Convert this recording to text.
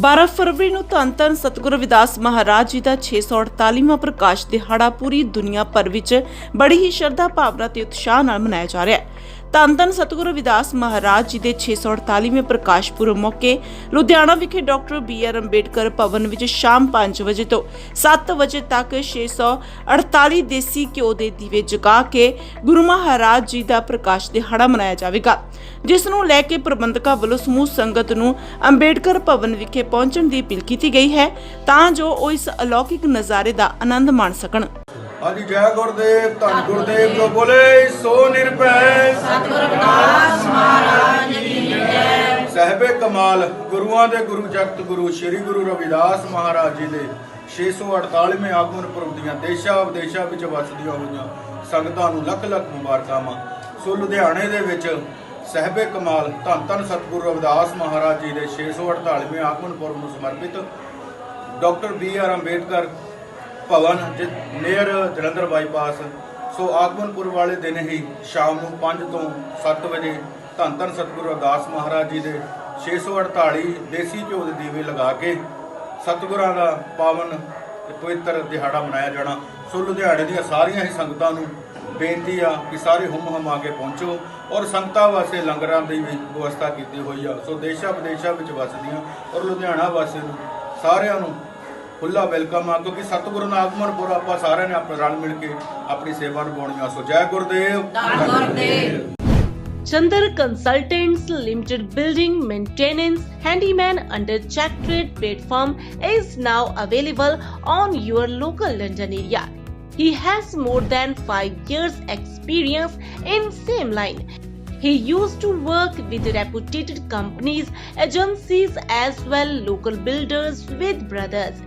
12 ਫਰਵਰੀ ਨੂੰ ਧੰਨ ਧੰਨ ਸਤਿਗੁਰੂ ਰਵਿਦਾਸ ਮਹਾਰਾਜ ਜੀ ਦਾ 648ਵਾਂ ਪ੍ਰਕਾਸ਼ ਦਿਹਾੜਾ ਪੂਰੀ ਦੁਨੀਆ ਭਰ ਵਿੱਚ ਬੜੀ ਹੀ ਸ਼ਰਧਾ ਭਾਵਨਾ ਤੇ ਉਤਸ਼ਾਹ ਨਾਲ ਮਨਾਇਆ ਜਾ ਰਿਹਾ ਹੈ। ਧੰਨ ਧੰਨ ਸਤਿਗੁਰੂ ਰਵਿਦਾਸ ਮਹਾਰਾਜ ਜੀ ਦੇ 648ਵੇਂ ਪ੍ਰਕਾਸ਼ ਪੁਰਬ ਮੌਕੇ ਲੁਧਿਆਣਾ ਵਿਖੇ doctor B R Ambedkar Bhawan ਵਿੱਚ ਸ਼ਾਮ 5 ਵਜੇ ਤੋਂ 7 ਵਜੇ ਤੱਕ 648 ਦੇਸੀ ਘਿਓ ਦੇ ਦੀਵੇ ਜਗਾ ਕੇ ਗੁਰੂ ਮਹਾਰਾਜ ਜੀ ਦਾ ਪ੍ਰਕਾਸ਼ ਦਿਹਾੜਾ ਮਨਾਇਆ ਜਾਵੇਗਾ, ਜਿਸ ਨੂੰ ਲੈ ਕੇ ਪ੍ਰਬੰਧਕਾਂ ਵੱਲੋਂ ਸਮੂਹ ਸੰਗਤ ਨੂੰ ਅੰਬੇਡਕਰ ਭਵਨ ਵਿਖੇ ਪਹੁੰਚਣ ਦੀ ਅਪੀਲ ਕੀਤੀ ਗਈ ਹੈ ਤਾਂ ਜੋ ਉਹ ਇਸ ਅਲੌਕਿਕ ਨਜ਼ਾਰੇ ਦਾ ਆਨੰਦ ਮਾਣ ਸਕਣ। ਹਾਂਜੀ ਜੈ ਗੁਰਦੇਵ ਧੰਨ ਗੁਰਦੇਵ ਜੋ ਬੋਲੇ ਸੋ ਨਿਰਭੈ। ਸਤਿਗੁਰ ਰਵਿਦਾਸ ਮਹਾਰਾਜ ਕੀ ਜੈ ਸਹਿਬੇ ਕਮਾਲ ਗੁਰੂਆਂ ਦੇ ਗੁਰੂ ਜਗਤ ਗੁਰੂ ਸ੍ਰੀ ਗੁਰੂ ਰਵਿਦਾਸ ਮਹਾਰਾਜ ਜੀ ਦੇ 648ਵੇਂ ਆਗਮਨ ਪੁਰਬ ਦੀਆਂ ਦੇਸ਼ਾਂ ਵਿਦੇਸ਼ਾਂ ਵਿੱਚ ਵਸਦੀਆਂ ਹੋਈਆਂ ਸੰਗਤਾਂ ਨੂੰ ਲੱਖ ਲੱਖ ਮੁਬਾਰਕਾਂ। ਸੋ ਲੁਧਿਆਣੇ ਦੇ ਵਿੱਚ ਸਹਿਬੇ ਕਮਾਲ ਧੰਨ ਧੰਨ ਸਤਿਗੁਰੂ ਰਵਿਦਾਸ ਮਹਾਰਾਜ ਜੀ ਦੇ 648ਵੇਂ ਆਗਮਨ ਪੁਰਬ ਨੂੰ ਸਮਰਪਿਤ doctor B R Ambedkar Bhawan near Jalandhar bypass. So ਆਗਮਨਪੁਰ ਵਾਲੇ ਦਿਨ ਹੀ ਸ਼ਾਮ ਨੂੰ 5 ਤੋਂ 7 ਵਜੇ ਧੰਨ ਧੰਨ ਸਤਿਗੁਰੂ ਅਰਦਾਸ ਮਹਾਰਾਜ ਜੀ ਦੇ 648 ਦੇਸੀ ਘਿਓ ਦੇ ਦੀਵੇ ਲਗਾ ਕੇ ਸਤਿਗੁਰਾਂ ਦਾ ਪਾਵਨ ਪਵਿੱਤਰ ਦਿਹਾੜਾ ਮਨਾਇਆ ਜਾਣਾ। ਸੋ ਲੁਧਿਆਣੇ ਦੀਆਂ ਸਾਰੀਆਂ ਹੀ ਸੰਗਤਾਂ ਨੂੰ ਬੇਨਤੀ ਆ ਕਿ ਸਾਰੇ ਹੁਮ ਆ ਕੇ ਪਹੁੰਚੋ ਔਰ ਸੰਗਤਾਂ ਵਾਸਤੇ ਲੰਗਰਾਂ ਦੀ ਵੀ ਵਿਵਸਥਾ ਕੀਤੀ ਹੋਈ ਆ। ਸੋ ਦੇਸ਼ਾਂ ਵਿਦੇਸ਼ਾਂ ਵਿੱਚ ਵਸਦੀਆਂ ਔਰ ਲੁਧਿਆਣਾ ਵਾਸੀਆਂ ਨੂੰ ਸਾਰਿਆਂ ਨੂੰ ਖੁੱਲਾ ਵੈਲਕਮ ਆ ਕਿਉਂਕਿ ਸਤਿਗੁਰੂ ਦਾ ਆਗਮਨ ਪੁਰ ਆਪਾਂ ਸਾਰਿਆਂ ਨੇ ਆਪਣੇ ਰਲ ਮਿਲ ਕੇ ਆਪਣੀ ਸੇਵਾ ਨਿਭਾਉਣੀ ਆ ਸੋ Jai Gurdev Chandar Consultants Limited Building Maintenance Handyman under Check Trade platform is now available on your local London area. He has more than 5 years experience in same line. He used to work with reputed companies, agencies as well local builders with brothers.